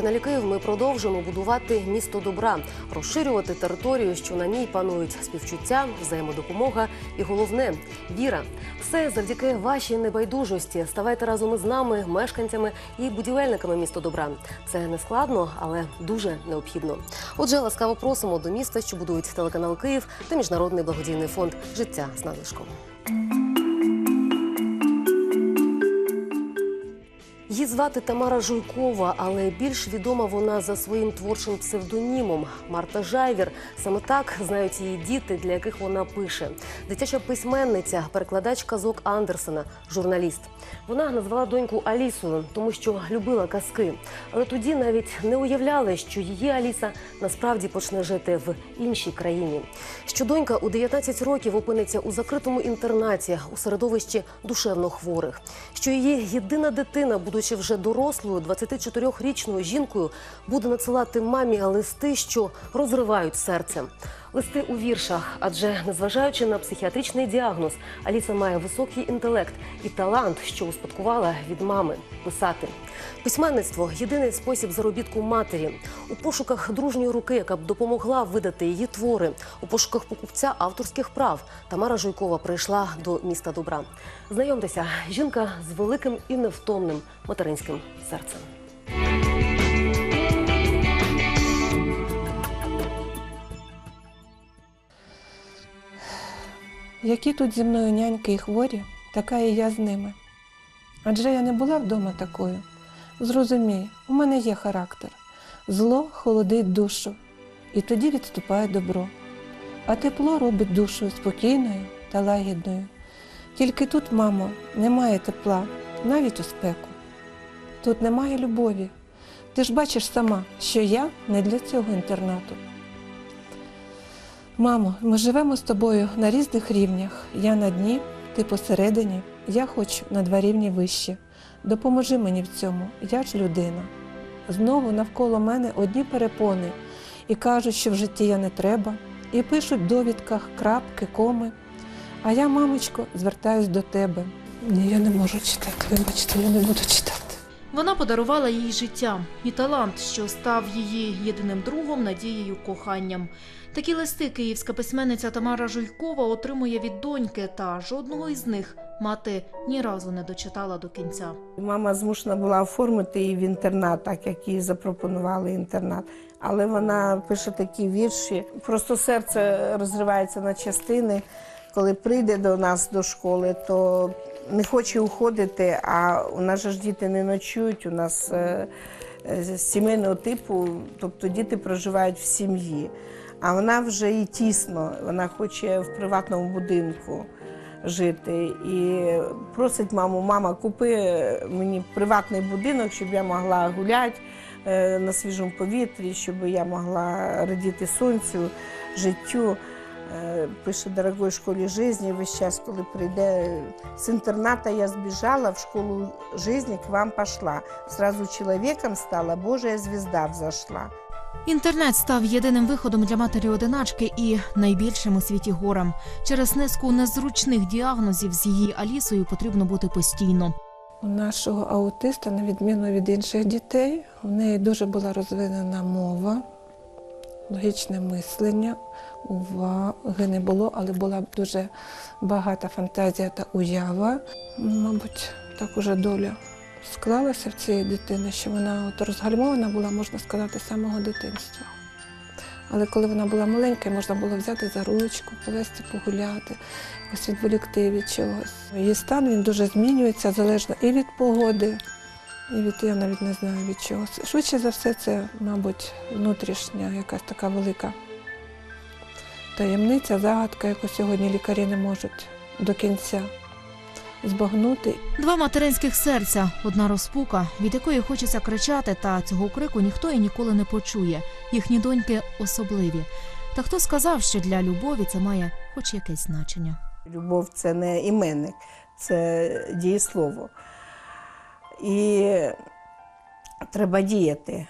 телеканалі Київ ми продовжуємо будувати місто добра, розширювати територію, що на ній панують співчуття, взаємодопомога і головне віра. Все завдяки вашій небайдужості. Ставайте разом із нами, мешканцями і будівельниками міста добра. Це не складно, але дуже необхідно. Отже, ласкаво просимо до міста, що будують телеканал Київ та міжнародний благодійний фонд Життя з надлишком. Її звати Тамара Жуйкова, але більш відома вона за своїм творчим псевдонімом Марта Жайвір. Саме так знають її діти, для яких вона пише. Дитяча письменниця, перекладач казок Андерсена, журналіст. Вона назвала доньку Алісою, тому що любила казки. Але тоді навіть не уявляли, що її Аліса насправді почне жити в іншій країні. Що донька у 19 років опиниться у закритому інтернаті у середовищі душевно хворих. Що її єдина дитина, будучи вже дорослою, 24-річною жінкою, буде надсилати мамі листи, що розривають серце. Листи у віршах, адже незважаючи на психіатричний діагноз, Аліса має високий інтелект і талант, що успадкувала від мами писати. Письменництво єдиний спосіб заробітку матері. У пошуках дружньої руки, яка б допомогла видати її твори, у пошуках покупця авторських прав. Тамара Жуйкова прийшла до міста добра. Знайомтеся, жінка з великим і невтомним материнським серцем. Які тут зі мною няньки і хворі, така і я з ними. Адже я не була вдома такою. Зрозумій, у мене є характер. Зло холодить душу, і тоді відступає добро. А тепло робить душу спокійною та лагідною. Тільки тут, мамо, немає тепла, навіть у спеку. Тут немає любові. Ти ж бачиш сама, що я не для цього інтернату. Мамо, ми живемо з тобою на різних рівнях. Я на дні, ти посередині, я хочу на два рівні вище. Допоможи мені в цьому, я ж людина. Знову навколо мене одні перепони і кажуть, що в житті я не треба, і пишуть в довідках крапки, коми. А я, мамочко, звертаюсь до тебе. Ні, я не можу читати, вибачте, я не буду читати. Вона подарувала їй життя і талант, що став її єдиним другом, надією, коханням. Такі листи київська письменниця Тамара Жуйкова отримує від доньки, та жодного із них мати ні разу не дочитала до кінця. Мама змушена була оформити її в інтернат, так як їй запропонували інтернат. Але вона пише такі вірші. Просто серце розривається на частини. Коли прийде до нас до школи, то не хоче уходити, а у нас ж діти не ночують. У нас е, е, сімейного типу, тобто діти проживають в сім'ї. А вона вже і тісно, вона хоче в приватному будинку жити. І просить маму, мама, купи мені приватний будинок, щоб я могла гуляти е, на свіжому повітрі, щоб я могла радіти сонцю, життю. Е, Пише дорогой школі житті, весь час, коли прийде з інтерната, я збіжала в школу житті, к вам пошла. Сразу чоловіком стала, Божая звезда взошла. Інтернет став єдиним виходом для матері одиначки і найбільшим у світі горем. Через низку незручних діагнозів з її Алісою потрібно бути постійно. У нашого аутиста, на відміну від інших дітей, у неї дуже була розвинена мова, логічне мислення, уваги не було, але була дуже багата фантазія та уява. Мабуть, так уже доля склалася в цієї дитини, що вона от розгальмована була, можна сказати, з самого дитинства. Але коли вона була маленька, можна було взяти за ручку, повести погуляти, якось відволікти від чогось. Її стан він дуже змінюється залежно і від погоди, і від я навіть не знаю від чого. Швидше за все, це, мабуть, внутрішня якась така велика таємниця, загадка, яку сьогодні лікарі не можуть до кінця збагнути. Два материнських серця, одна розпука, від якої хочеться кричати, та цього крику ніхто і ніколи не почує. Їхні доньки особливі. Та хто сказав, що для любові це має хоч якесь значення? Любов це не іменник, це дієслово. І треба діяти.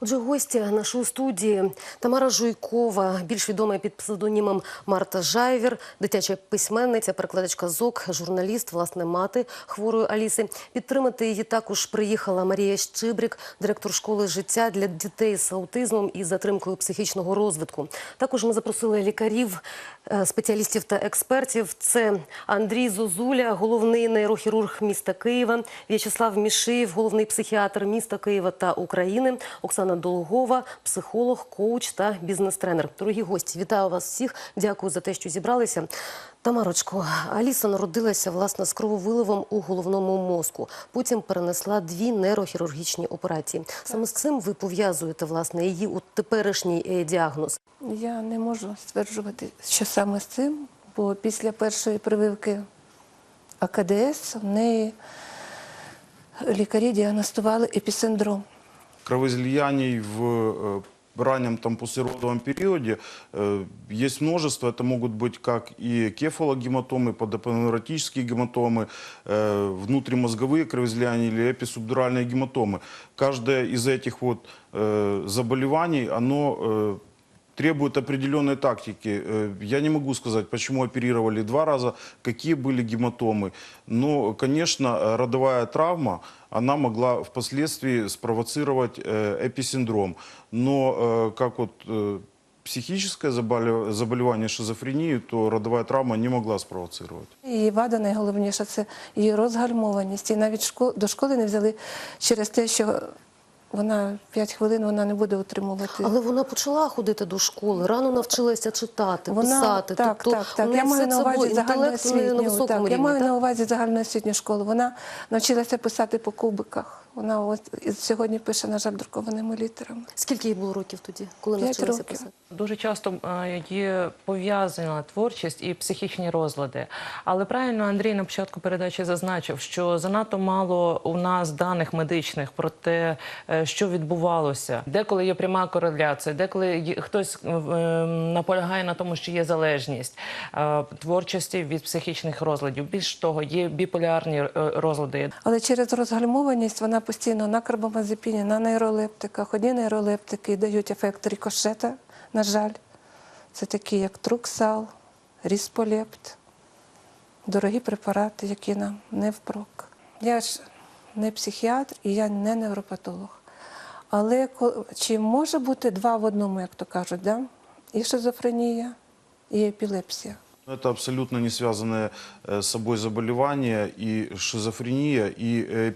Отже, гості нашої студії Тамара Жуйкова, більш відома під псевдонімом Марта Жайвір, дитяча письменниця, перекладачка ЗОК, журналіст, власне, мати хворої Аліси. Підтримати її також приїхала Марія Щибрік, директор школи життя для дітей з аутизмом і затримкою психічного розвитку. Також ми запросили лікарів, спеціалістів та експертів. Це Андрій Зозуля, головний нейрохірург міста Києва, В'ячеслав Мішиєв, головний психіатр міста Києва та України, Оксана Долгова, психолог, коуч та бізнес-тренер. Дорогі гості, вітаю вас всіх. Дякую за те, що зібралися. Тамарочко, Аліса народилася власне з крововиливом у головному мозку. Потім перенесла дві нейрохірургічні операції. Саме з цим ви пов'язуєте власне її у теперішній е, діагноз. Я не можу стверджувати, що саме з цим, бо після першої прививки АКДС в неї лікарі діагностували епісиндром. Кровоизлияний в э, раннем там послеродовом периоде э, есть множество. Это могут быть как и кефалогематомы, подапоневротические гематомы, э, внутримозговые кровоизлияния или эписубдуральные гематомы. Каждое из этих вот э, заболеваний, оно э, требует определенной тактики. Э, Я не могу сказать, почему оперировали два раза, какие были гематомы. Но, конечно, э, родовая травма, она могла впоследствии спровоцировать э, эписиндром. Но э, как вот э, психическое заболев- заболевание шизофрении, то родовая травма не могла спровоцировать. Її вада найголовніша це її розгальмованість. І навіть шко- до школи не взяли через те, що вона 5 хвилин вона не буде утримувати. Але вона почала ходити до школи, рано навчилася читати, Вона писати. так, тобто так, так. Я маю на увазі загальноосвітню. Так, я маю так? на увазі загальноосвітню школу. Вона навчилася писати по кубиках. Вона ось і сьогодні пише, на жаль, друкованими літерами. Скільки їй було років тоді, коли П'ять навчилася років. писати? Дуже часто е, є пов'язана творчість і психічні розлади. Але правильно Андрій на початку передачі зазначив, що занадто мало у нас даних медичних про те, е, що відбувалося. Деколи є пряма кореляція, деколи є- хтось е, наполягає на тому, що є залежність е, творчості від психічних розладів. Більш того, є біполярні розлади. Але через розгальмованість вона постійно на карбамазепіні, на нейролептиках. Одні нейролептики дають ефект рікошета, на жаль. Це такі, як труксал, рісполепт, дорогі препарати, які нам не впрок. Я ж не психіатр і я не невропатолог. Але ко- чи може бути два в одному, як то кажуть, да? і шизофренія, і епілепсія? Это абсолютно не связанные э, с собой заболевания и шизофрения, и э,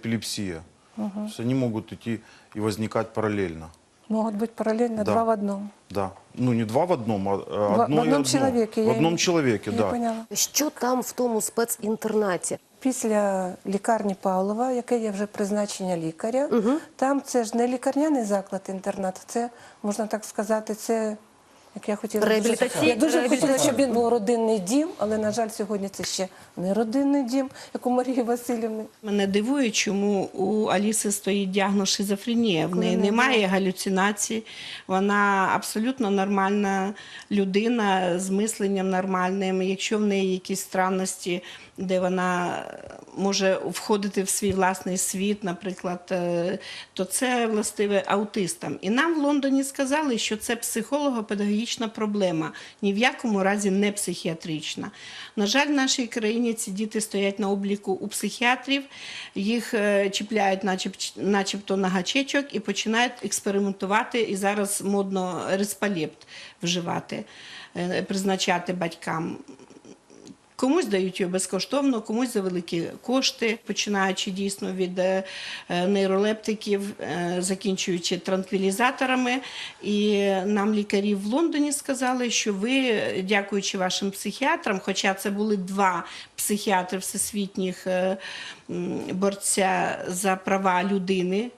эпилепсия. То есть они могут идти и возникать параллельно. Можуть бути паралельно Да. два в одному. Да. Ну, не два в одном, а В- в одно и одном одно. человеке, В я одном человеке, Я да. поняла. Що там в тому спецінтернаті? Після лікарні Павлова, яке є вже призначення лікаря, там це ж не лікарняний заклад інтернат, це можна так сказати, це як я хотіла Реабілітаційний- Я дуже хотіла, щоб він був родинний дім, але на жаль, сьогодні це ще не родинний дім, як у Марії Васильівни. Мене дивує, чому у Аліси стоїть діагноз шизофренія. В неї немає галюцинацій. Вона абсолютно нормальна людина з мисленням нормальним. Якщо в неї якісь странності, де вона може входити в свій власний світ, наприклад, е, то це властиве аутистам. І нам в Лондоні сказали, що це психолого-педагогічна проблема, ні в якому разі не психіатрична. На жаль, в нашій країні ці діти стоять на обліку у психіатрів, їх е, чіпляють, начеб- начебто на гачечок, і починають експериментувати. І зараз модно респалепт вживати, е, призначати батькам. Комусь дають його безкоштовно, комусь за великі кошти, починаючи дійсно від е, нейролептиків, е, закінчуючи транквілізаторами. І нам лікарі в Лондоні сказали, що ви, дякуючи вашим психіатрам, хоча це були два психіатри всесвітніх е, борця за права людини.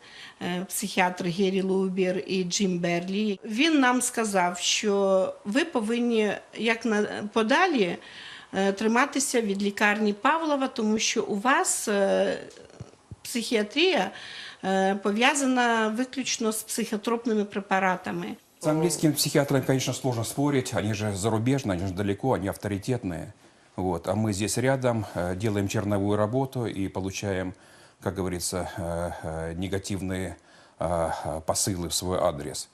Психіатр Гері Лубір і Джим Берлі. Він нам сказав, що ви повинні як на подалі триматися від лікарні Павлова, тому що у вас е, психіатрія е, пов'язана виключно з психотропними препаратами. С английскими психиатрами, конечно, сложно спорить. Они же зарубежные, они же далеко, они авторитетные. Вот. А мы здесь рядом э, делаем черновую работу и получаем, как говорится, э, э, негативные э, посылы в свой адрес.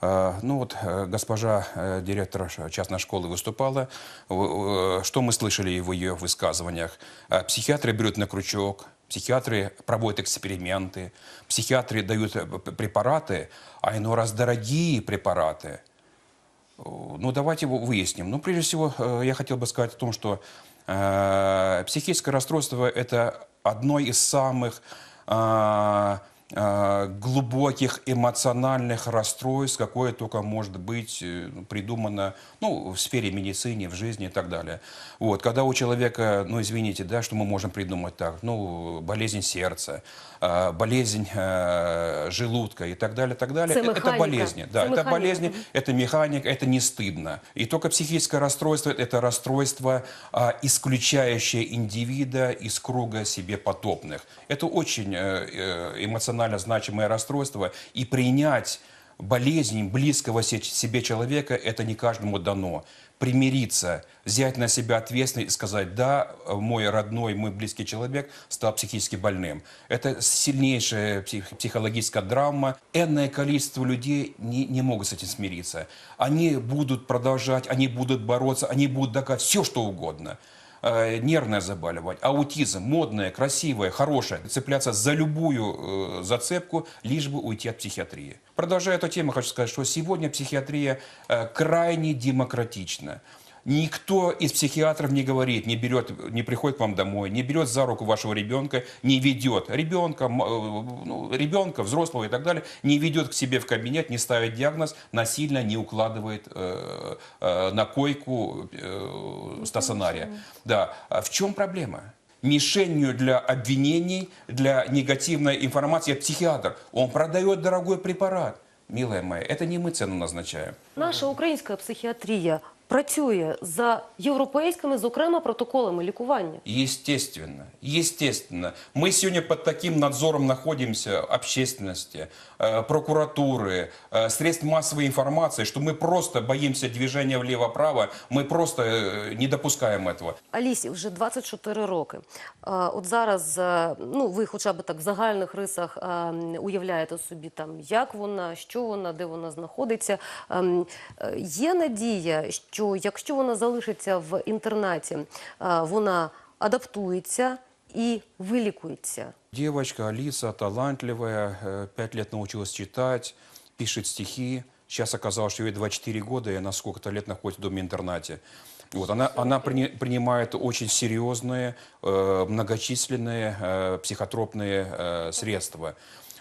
Э, Ну вот э, госпожа э, директор частной школы выступала. Э, Что мы слышали в ее высказываниях? Психиатры берут на крючок, психиатры проводят эксперименты, психиатры дают препараты, а иной раз дорогие препараты. Ну, давайте его выясним. Ну, прежде всего, я хотел бы сказать о том, что психическое расстройство – это одно из самых э, глубоких эмоциональных расстройств, какое только может быть э, придумано ну, в сфере медицины, в жизни и так далее. Вот, когда у человека, ну, извините, да, что мы можем придумать так, ну, болезнь сердца, э, болезнь э, желудка и так далее, так далее, э, это механіка. болезни. Да, это болезни, это механика, это не стыдно. И только психическое расстройство – это расстройство, исключающее индивида из круга себе подобных. Это очень э, э, эмоционально значимое расстройство. И принять болезнь близкого се- себе человека – это не каждому дано. Примириться, взять на себя ответственность и сказать, да, мой родной, мой близкий человек стал психически больным. Это сильнейшая псих- психологическая драма. Энное количество людей не, не могут с этим смириться. Они будут продолжать, они будут бороться, они будут доказывать все, что угодно э, нервное заболевание, аутизм, модное, красивое, хорошее, цепляться за любую э, зацепку, лишь бы уйти от психиатрии. Продолжая эту тему, хочу сказать, что сегодня психиатрия э, крайне демократична. Никто из психиатров не говорит, не берет, не приходит к вам домой, не берет за руку вашего ребенка, не ведет ребенка, м, э, ну, ребенка, взрослого и так далее, не ведет к себе в кабинет, не ставит диагноз, насильно не укладывает э, э, на койку э, стационария. Да. А в чем проблема? Мишенью для обвинений, для негативной информации психиатр. Он продает дорогой препарат. Милая моя, это не мы цену назначаем. Наша українська психіатрія працює за європейськими, зокрема, протоколами лікування. Естественно, естественно. Мы сегодня под таким надзором находимся общественности, э, прокуратуры, э, средств массовой информации, что мы просто боимся движения влево-право, мы просто э, не допускаем этого. Алісі вже 24 роки. А, От зараз, е, ну ви хоча б так в загальних рисах е, уявляєте собі там, як вона, що вона, де вона знаходиться. Ем, е, Є надія, що якщо вона залишиться в інтернаті, е, вона адаптується і вилікується. Девочка Алиса талантливая, э, пять лет научилась читать, пишет стихи. Сейчас оказалось, что ей 24 года, и она сколько-то лет находится в доме-интернате. Вот, она, она прини- принимает очень серьезные, э, многочисленные э, психотропные э, средства.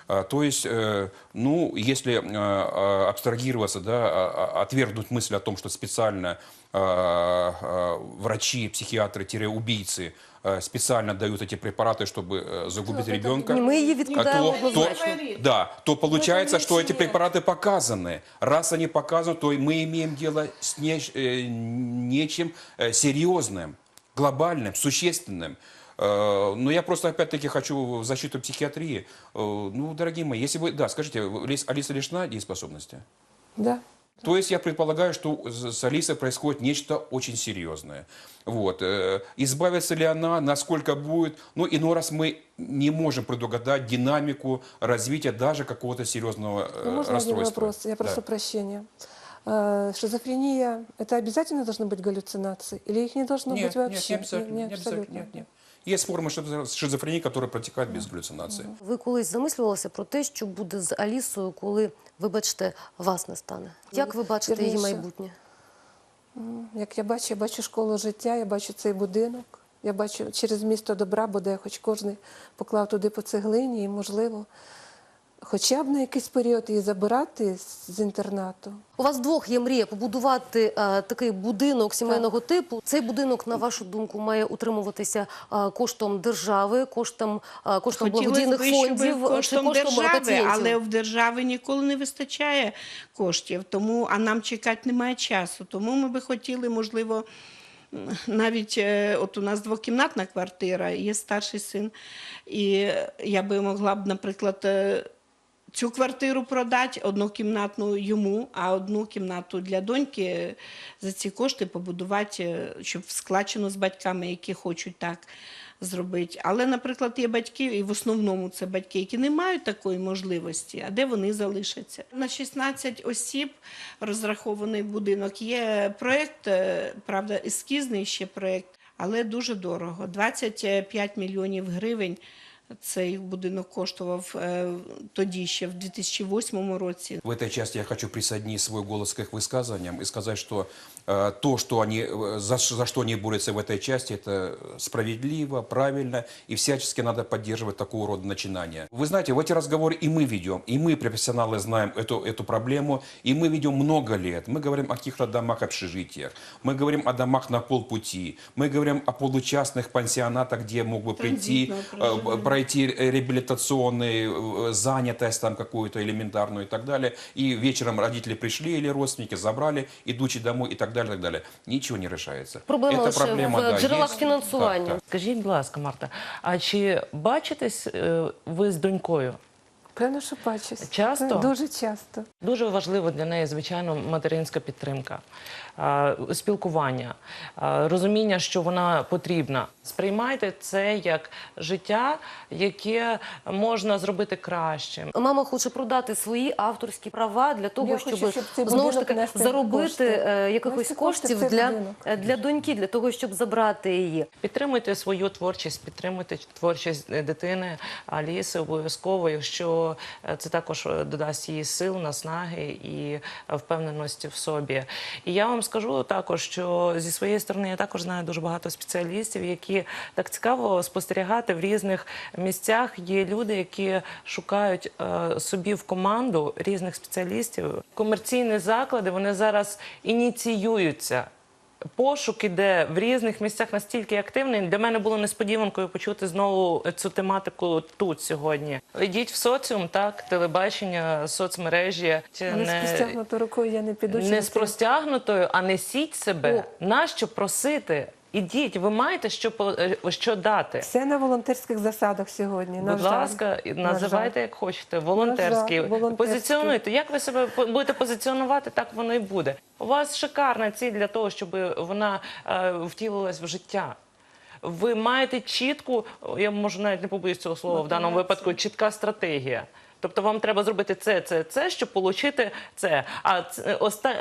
А, То есть, э, ну, если э, э, абстрагироваться, да, а- а- отвергнуть мысль о том, что специально э, э, врачи, психиатры-убийцы э, специально дают эти препараты, чтобы э, загубить ребенка, Ні, ми її а відкидаємо то, то, однозначно. да, то получается, что эти препараты показаны. Раз они показаны, то мы имеем дело с не, э, нечем э, серьезным, глобальным, существенным. Э, Но я просто опять-таки хочу в защиту психиатрии. Э, Ну, дорогие мои, если вы, да, скажите, Лис- Алиса лишена дееспособности? Да. То есть я предполагаю, что с Алисой происходит нечто очень серьезное. Вот. э, Избавится ли она, насколько будет? Ну, иной раз мы не можем предугадать динамику развития даже какого-то серьезного Ну, можно один расстройства. вопрос? Я Да. прошу прощения. Э, Шизофрения – это обязательно должны быть галлюцинации? Или их не должно Нет, быть вообще? нет, не обязательно. Не- не обязательно, нет, нет. Есть форми шизофренії, які протікають без галюцинації. Ви колись замислювалися про те, що буде з Алісою, коли, вибачте, вас не стане. Як ви бачите її майбутнє? Як я бачу, я бачу школу життя, я бачу цей будинок, я бачу через місто добра, бо де хоч кожен поклав туди по цеглині, і, можливо, хоча б на якийсь період її забирати з- інтернату. У вас двох є мрія побудувати е, такий будинок сімейного типу. Цей будинок, на вашу думку, має утримуватися е, коштом держави, коштом, е, коштом благодійних би, фондів коштом коштом держави, але в держави ніколи не вистачає коштів, тому а нам чекати немає часу. Тому ми би хотіли, можливо. Навіть от у нас двокімнатна квартира, є старший син, і я би могла б, наприклад, цю квартиру продати, однокімнатну йому, а одну кімнату для доньки за ці кошти побудувати, е, щоб в складчину з батьками, які хочуть так. зробити. Але, наприклад, є батьки, і в основному це батьки, які не мають такої можливості, а де вони залишаться. На 16 осіб розрахований будинок. Є проєкт, е, правда, ескізний ще проєкт, але дуже дорого. 25 мільйонів гривень. Цей будинок коштував тоді ще в 2008 році. В этой части я хочу присоединить свой голос к их высказываниям и сказать, что э, то, что они, э, за, за что они борются в этой части, это справедливо, правильно, и всячески надо поддерживать такого рода начинания. Вы знаете, в эти разговоры и мы ведем, и мы, профессионалы, знаем эту, эту проблему, и мы ведем много лет. Мы говорим о каких-то домах, общежитиях, мы говорим о домах на полпути, мы говорим о получастных пансионатах, где мог бы прийти, э. пройти реабилитационный, э, занятость там какую-то элементарную и так далее. И вечером родители пришли или родственники забрали, идучи домой и так далее, и так далее. Ничего не решается. Проблема Эта лише проблема, в да, джерелах есть. фінансування. Так, так. Скажіть, будь ласка, Марта, а чи бачитесь е, ви з донькою? Певно, що бачусь. Часто? Дуже часто. Дуже важливо для неї, звичайно, материнська підтримка, а, спілкування, розуміння, що вона потрібна. Сприймайте це як життя, яке можна зробити кращим. Мама хоче продати свої авторські права для того, Я щоб, хочу, щоб знову ж таки заробити кошти. е, якихось кошти коштів для, е, для доньки, для того, щоб забрати її. Підтримуйте свою творчість, підтримуйте творчість дитини Аліси обов'язково, якщо е, це також додасть їй сил, наснаги і впевненості в собі. І я вам скажу також, що зі своєї сторони я також знаю дуже багато спеціалістів, які так цікаво спостерігати в різних місцях. Є люди, які шукають е, собі в команду різних спеціалістів. Комерційні заклади вони зараз ініціюються. Пошук іде в різних місцях настільки активний. Для мене було несподіванкою почути знову цю тематику тут сьогодні. Йдіть в соціум, так, телебачення, соцмережі. не з простягнутою рукою я не піду. не не з простягнутою, а несіть себе. Нащо просити? Ідіть, ви маєте що, е, що дати. Все на волонтерських засадах сьогодні. на Будь жаль. ласка, і На називайте як хочете, волонтерські. Волонтерські. Позиціонуйте. Як ви себе будете позиціонувати, так воно і буде. У вас шикарна ціль для того, щоб вона е, втілилась в життя. Ви маєте чітку, я можу навіть не побоюсь цього слова в даному випадку, чітка стратегія. Тобто вам треба зробити це, це, це, щоб отримати це. А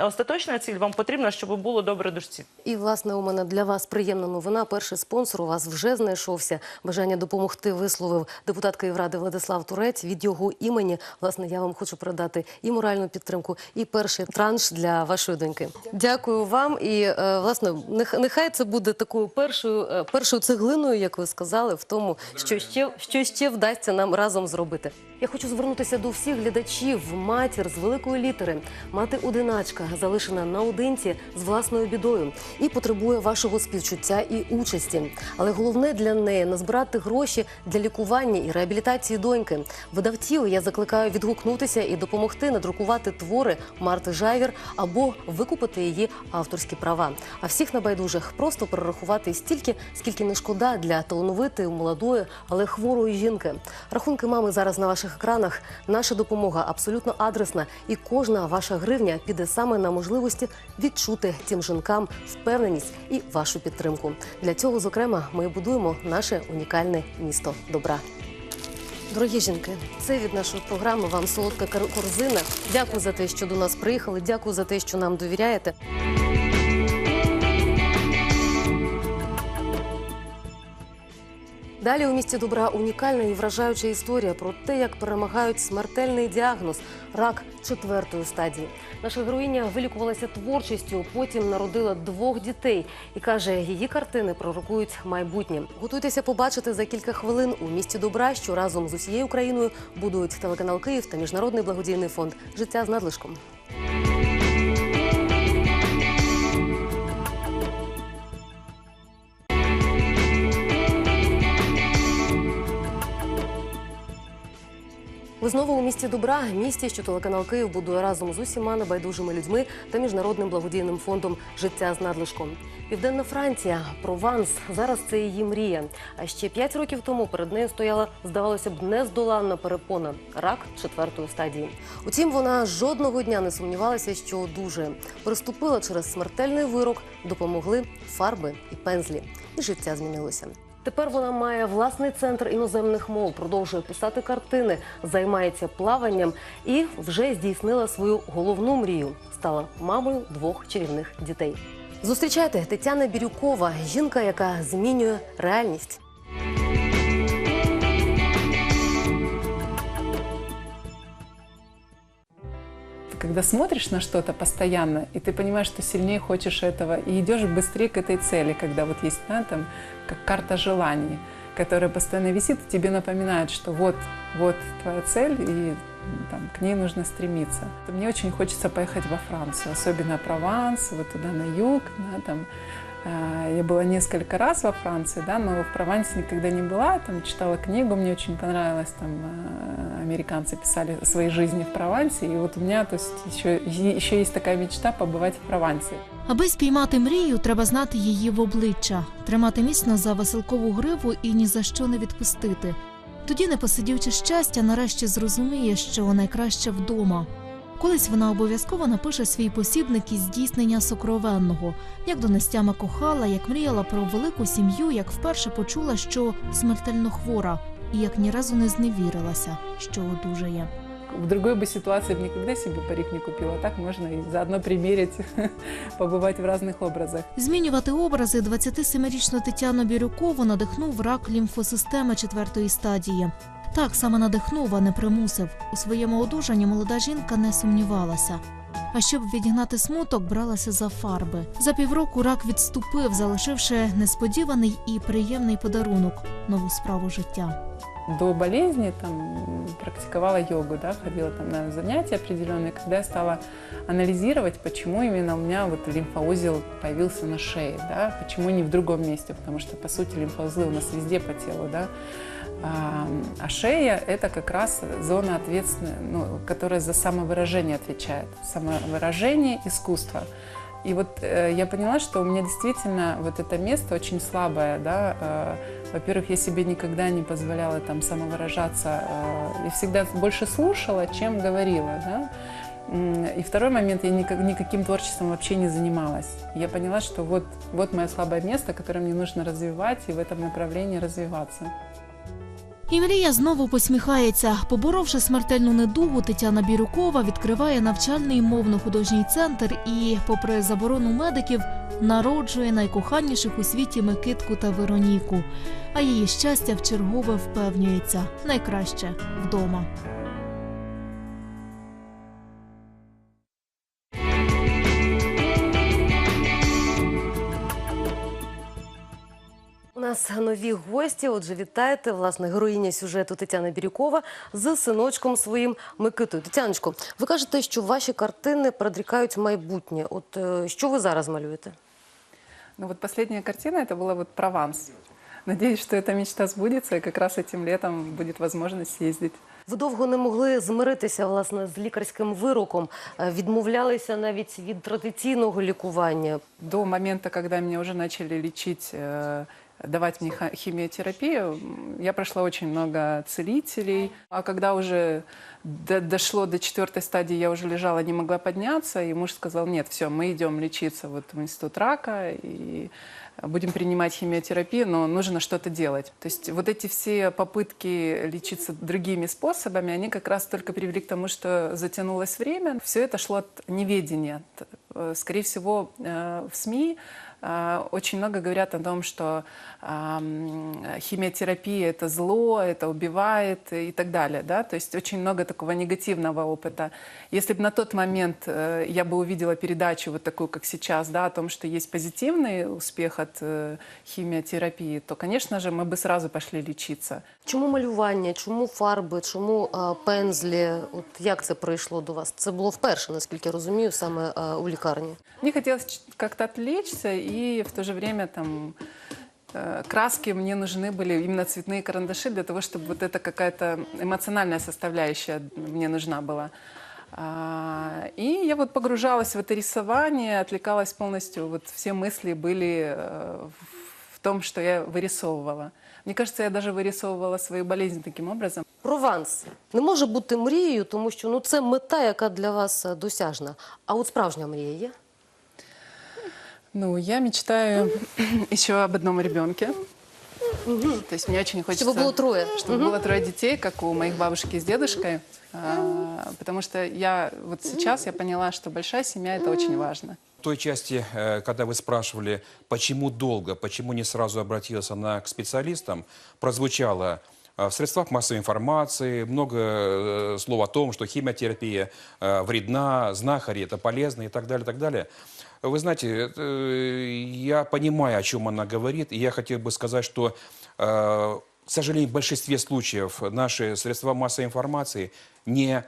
остаточна ціль вам потрібна, щоб було добре душці. І власне у мене для вас приємна новина. Перший спонсор у вас вже знайшовся. Бажання допомогти висловив депутат Київради Владислав Турець. Від його імені власне я вам хочу передати і моральну підтримку, і перший транш для вашої доньки. Дякую вам. І е, власне, нехай це буде такою першою е, першою цеглиною, як ви сказали, в тому, що ще що ще вдасться нам разом зробити. Я хочу звернутися до всіх глядачів. Матір з великої літери, мати одиначка, залишена наодинці з власною бідою і потребує вашого співчуття і участі. Але головне для неї назбирати гроші для лікування і реабілітації доньки. Видавців я закликаю відгукнутися і допомогти надрукувати твори Марти Жайвір або викупити її авторські права. А всіх небайдужих просто перерахувати стільки, скільки не шкода для талановитої, молодої, але хворої жінки. Рахунки мами зараз на ваших екранах. Наша допомога абсолютно адресна, і кожна ваша гривня піде саме на можливості відчути цим жінкам впевненість і вашу підтримку. Для цього, зокрема, ми будуємо наше унікальне місто добра. Дорогі жінки, це від нашої програми. Вам солодка кор- корзина. Дякую за те, що до нас приїхали. Дякую за те, що нам довіряєте. Далі у місті добра унікальна і вражаюча історія про те, як перемагають смертельний діагноз рак четвертої стадії. Наша героїня вилікувалася творчістю, потім народила двох дітей і каже, її картини пророкують майбутнє. Готуйтеся побачити за кілька хвилин у місті добра, що разом з усією Україною будують телеканал Київ та міжнародний благодійний фонд Життя з надлишком. Ви знову у місті добра, місті, що телеканал Київ будує разом з усіма небайдужими людьми та міжнародним благодійним фондом Життя з надлишком. Південна Франція, Прованс. Зараз це її мрія. А ще п'ять років тому перед нею стояла, здавалося б, нездоланна перепона рак четвертої стадії. Утім, вона жодного дня не сумнівалася, що одужає. Переступила через смертельний вирок, допомогли фарби і пензлі, і життя змінилося. Тепер вона має власний центр іноземних мов, продовжує писати картини, займається плаванням і вже здійснила свою головну мрію. Стала мамою двох чарівних дітей. Зустрічайте Тетяна Бірюкова, жінка, яка змінює реальність. Когда смотришь на что-то постоянно, и ты понимаешь, что сильнее хочешь этого, и идешь быстрее к этой цели, когда вот есть, да, там, как карта желаний, которая постоянно висит, и тебе напоминает, что вот, вот твоя цель, и там, к ней нужно стремиться. Мне очень хочется поехать во Францию, особенно Прованс, вот туда на юг, да, там, я была несколько раз во Франции, да, но в Провансе никогда не была, там читала книгу, мне очень понравилось, там э, американцы писали о своей жизни в Провансе, и вот у меня, то есть еще, еще есть такая мечта побывать в Провансе. Аби спіймати мрію, треба знати її в обличчя, тримати міцно за веселкову гриву і ні за що не відпустити. Тоді, не посидівши щастя, нарешті зрозуміє, що найкраще вдома. Колись вона обов'язково напише свій посібник із здійснення сокровенного, як донестями кохала, як мріяла про велику сім'ю, як вперше почула, що смертельно хвора, і як ні разу не зневірилася, що одужає. В другой бы ситуации бы никогда себе парик не купила, а так можно и заодно примерить, побывать в разных образах. Змінювати образи 27-річну Тетяну Бірюкову надихнув рак лімфосистеми четвертої стадії. Так саме надихнув, а не примусив. У своєму одужанні молода жінка не сумнівалася. А щоб відігнати смуток, бралася за фарби. За півроку рак відступив, залишивши несподіваний і приємний подарунок нову справу життя. До болезни там практиковала йогу, да, ходила там на занятия определенные, когда я стала анализировать, почему именно у меня вот лимфоузел появился на шее, да, почему не в другом месте, потому что, по сути, лимфоузлы у нас везде по телу, да, а, а шея – это как раз зона ответственная, ну, которая за самовыражение отвечает. Самовыражение, искусство. И вот э, я поняла, что у меня действительно вот это место очень слабое, да. э, во-первых, я себе никогда не позволяла там самовыражаться. э, я всегда больше слушала, чем говорила, да. М, И второй момент, я никак, никаким творчеством вообще не занималась. Я поняла, что вот, вот мое слабое место, которое мне нужно развивать и в этом направлении развиваться. І мрія знову посміхається. Поборовши смертельну недугу, Тетяна Бірюкова відкриває навчальний мовно-художній центр і, попри заборону медиків, народжує найкоханіших у світі Микитку та Вероніку. А її щастя вчергове впевнюється найкраще вдома. нас нові гості. Отже, вітаєте. Власне, героїня сюжету Тетяна Бірюкова з синочком своїм Микитою. Тетяночко, ви кажете, що ваші картини предрікають майбутнє. От е, що ви зараз малюєте? Ну вот последняя картина это была вот Прованс. Надеюсь, что эта мечта сбудется, и как раз этим летом будет возможность съездить. Ви довго не могли змиритися власне з лікарським вироком, е, відмовлялися навіть від традиційного лікування. До момента, когда меня уже начали лечить, э, давать мне ха- химиотерапию, м, я прошла очень много целителей. А когда уже до- дошло до четвертой стадии, я уже лежала, не могла подняться, и муж сказал, нет, все, мы идем лечиться вот в институт рака, и будем принимать химиотерапию, но нужно что-то делать. То есть вот эти все попытки лечиться другими способами, они как раз только привели к тому, что затянулось время. Все это шло от неведения. Т- э, Скорее всего, э, в СМИ э, очень много говорят о том, что ам, химиотерапия это зло, это убивает и так далее. Да? То есть очень много такого негативного опыта. Если бы на тот момент э, я бы увидела передачу вот такую, как сейчас, да, о том, что есть позитивный успех от э, химиотерапии, то, конечно же, мы бы сразу пошли лечиться. Чому малювання, чому фарби, чому е, пензлі? От як це прийшло до вас? Це було вперше, наскільки я розумію, саме е, у лікарні. Мне хотелось ч- как-то отвлечься, и в то же время там э, краски мне нужны были, именно цветные карандаши, для того, чтобы вот эта какая-то эмоциональная составляющая мне нужна была. А, И я вот погружалась в это рисование, отвлекалась полностью, вот все мысли были э, в- в том, что я вырисовывала. Мне кажется, я даже вырисовывала свою болезнь таким образом. Прованс не може бути мрією, тому що ну це мета, яка для вас е, досяжна. А от справжня мрія є. Ну, я мечтаю еще об одном ребенке. То есть мне очень хочется... Чтобы было трое. Чтобы было трое детей, как у моих бабушки с дедушкой. А, Потому что я вот сейчас я поняла, что большая семья – это очень важно. Той части, э, когда вы спрашивали, почему долго, почему не сразу обратилась она к специалистам, прозвучало э, в средствах массовой информации много э, слов о том, что химиотерапия вредна, знахари это полезно и так далее, так далее. Вы знаете, я понимаю, о чем она говорит, и я хотел бы сказать, что, к сожалению, в большинстве случаев наши средства массовой информации не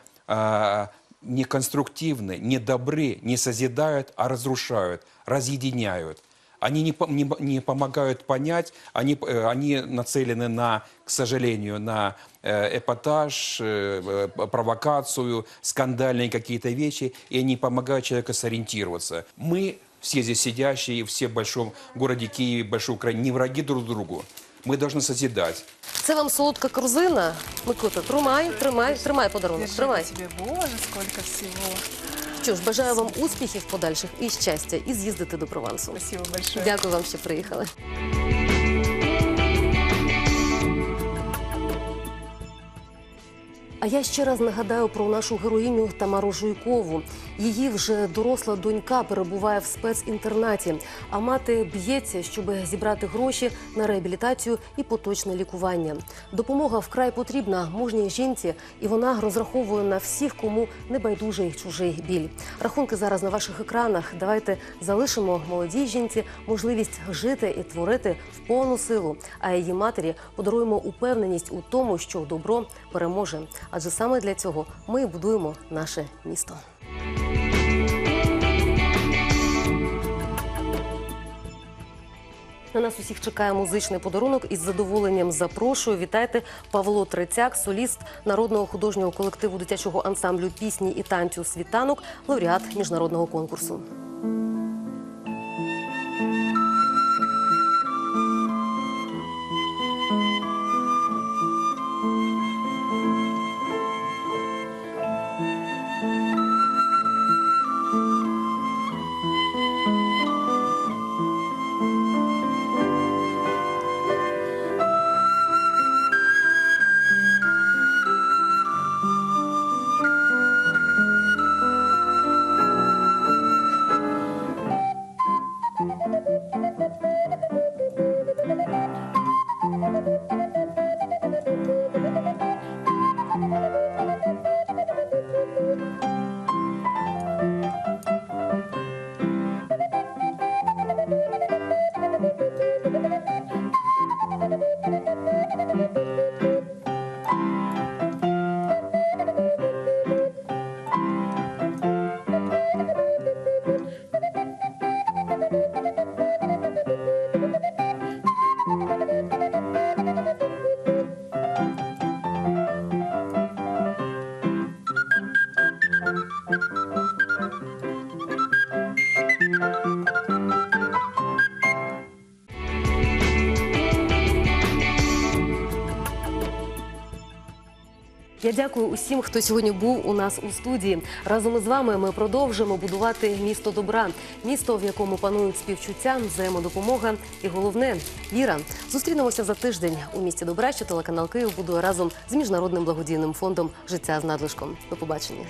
не конструктивны, не добры, не созидают, а разрушают, разъединяют. Они не, по- не, б- не помогают понять, они, э, они нацелены на, к сожалению, на э, эпатаж, э, э, провокацию, скандальные какие-то вещи, и они помогают человеку сориентироваться. Мы, все здесь сидящие, все в большом городе Киеве, большой Украине, не враги друг другу. Мы должны созидать. Це вам солодка корзина. Микота, тримай, тримай, тримай подарунок. Тримай. тебе, боже, сколько всего. Що ж, бажаю вам успіхів подальших і щастя, і з'їздити до Провансу. Спасибо большое. Дякую вам, що приїхали. А я ще раз нагадаю про нашу героїню Тамару Жуйкову. Її вже доросла донька перебуває в спецінтернаті, а мати б'ється, щоб зібрати гроші на реабілітацію і поточне лікування. Допомога вкрай потрібна мужній жінці, і вона розраховує на всіх, кому не байдужий чужий біль. Рахунки зараз на ваших екранах. Давайте залишимо молодій жінці можливість жити і творити в повну силу. А її матері подаруємо упевненість у тому, що добро переможе. Адже саме для цього ми і будуємо наше місто. На нас усіх чекає музичний подарунок із задоволенням запрошую. Вітайте Павло Трецяк, соліст народного художнього колективу дитячого ансамблю пісні і танцю Світанок, лауреат міжнародного конкурсу. Я дякую усім, хто сьогодні був у нас у студії. Разом із вами ми продовжимо будувати місто добра, місто, в якому панують співчуття, взаємодопомога і головне віра. Зустрінемося за тиждень у місті добра, що телеканал Київ будує разом з міжнародним благодійним фондом Життя з надлишком. До побачення.